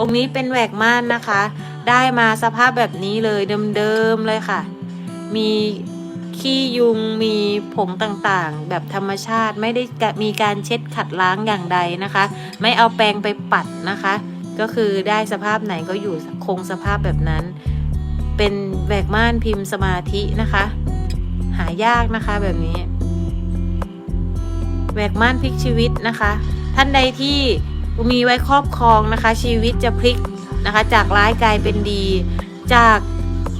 องค์นี้เป็นแหวกม่านนะคะ ได้มาสภาพแบบนี้เลยเดิมๆเลยค่ะ มีขี้ยุงมีผงต่างๆ แบบธรรมชาติไม่ได้มีการเช็ดขัดล้างอย่างใดนะคะ ไม่เอาแปรงไปปัดนะคะ ก็คือได้สภาพไหนก็อยู่คงสภาพแบบนั้น เป็นแหวกม่านพิมพ์สมาธินะคะ หายากนะคะแบบนี้แหวกม่านพลิกชีวิตนะคะ ท่านใดที่ มีไว้ครอบครองนะคะ ชีวิตจะพลิกนะคะ จากร้ายกลายเป็นดี จาก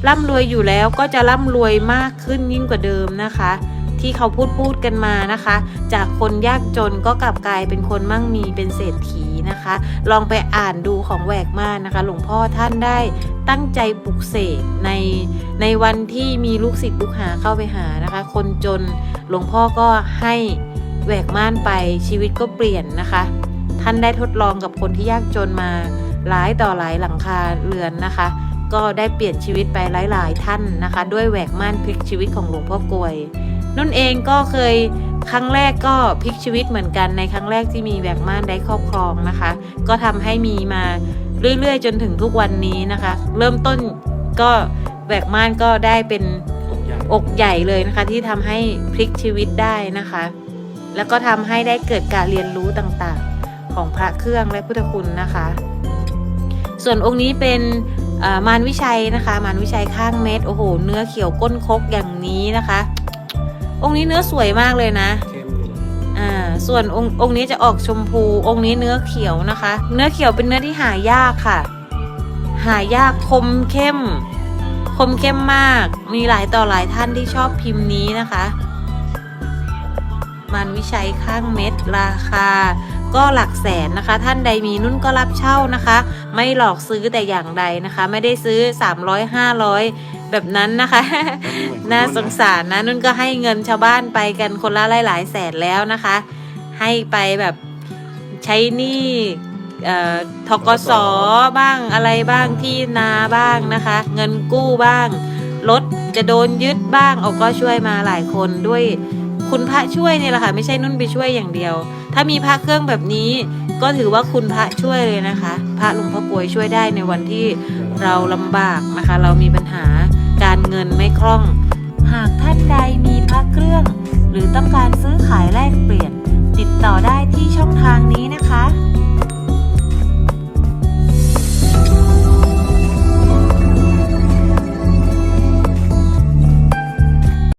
ร่ำรวยอยู่แล้วก็จะร่ำรวยมากขึ้นยิ่งกว่าเดิมนะคะ ที่เขาพูดพูดกันมานะคะ จากคนยากจนก็กลับกลายเป็นคนมั่งมีเป็นเศรษฐีนะคะ ลองไปอ่านดูของแหวกม่านนะคะ หลวงพ่อท่านได้ตั้งใจปลุกเสกในในวันที่มีลูกศิษย์ลูกหาเข้าไปหานะคะ คนจนหลวงพ่อก็ให้แหวกม่านไปชีวิตก็เปลี่ยนนะคะ ท่านได้ทดลองกับคนที่ยากจนมาหลายต่อหลายหลังคาเรือนนะคะ ก็ได้เปลี่ยนชีวิตไปหลาย ๆ ท่านนะคะ ด้วยแหวกม่านพลิกชีวิตของหลวงพ่อกลวยนุ่นเองก็เคยครั้งแรกก็พลิกชีวิตเหมือนกันในครั้งแรกที่มีแหวกม่านได้ครอบครองนะคะ ก็ทำให้มีมาเรื่อย ๆ จนถึงทุกวันนี้นะคะ เริ่มต้นก็แหวกม่านก็ได้เป็นอกใหญ่เลยนะคะ ที่ทำให้พลิกชีวิตได้นะคะ แล้วก็ทำให้ได้เกิดการเรียนรู้ต่างๆ ของพระเครื่องและพุทธคุณนะคะ ส่วนองค์นี้เป็นมารวิชัยนะคะ มารวิชัยข้างเม็ดโอ้โห เนื้อเขียวก้นคกอย่างนี้นะคะ องค์นี้เนื้อสวยมากเลยนะอ่าส่วนองค์องค์นี้จะออกชมพูองค์นี้เนื้อเขียวนะคะ เนื้อเขียวเป็นเนื้อที่หายากค่ะ หายากคมเข้ม คมเข้มมาก มีหลายต่อหลายท่านที่ชอบพิมพ์นี้นะคะมันวิชัยข้างเม็ดราคา ก็หลักแสนนะคะ ท่านใดมีนุ่นก็รับเช่านะคะ ไม่หลอกซื้อแต่อย่างใดนะคะ ไม่ได้ซื้อ 300 500 แบบนั้นนะคะ น่าสงสารนะนุ่นก็ให้เงินชาวบ้านไปกันคนละหลายๆแสนแล้วนะคะ ให้ไปแบบใช้หนี้เอ่อทกสบ้างอะไรบ้างที่นาบ้างนะคะ เงินกู้บ้างรถจะโดนยึดบ้างเอาก็ช่วยมาหลายคนด้วย คุณพระช่วยนี่แหละค่ะ ไม่ใช่นุ่นไปช่วยอย่างเดียว ถ้ามีพระเครื่องแบบนี้ ก็ถือว่าคุณพระช่วยเลยนะคะ พระหลวงพ่อกลวยช่วยได้ในวันที่เราลำบากนะคะ เรามีปัญหาการเงินไม่คล่อง หากท่านใดมีพระเครื่อง หรือต้องการซื้อขายแลกเปลี่ยน ติดต่อได้ที่ช่องทางนี้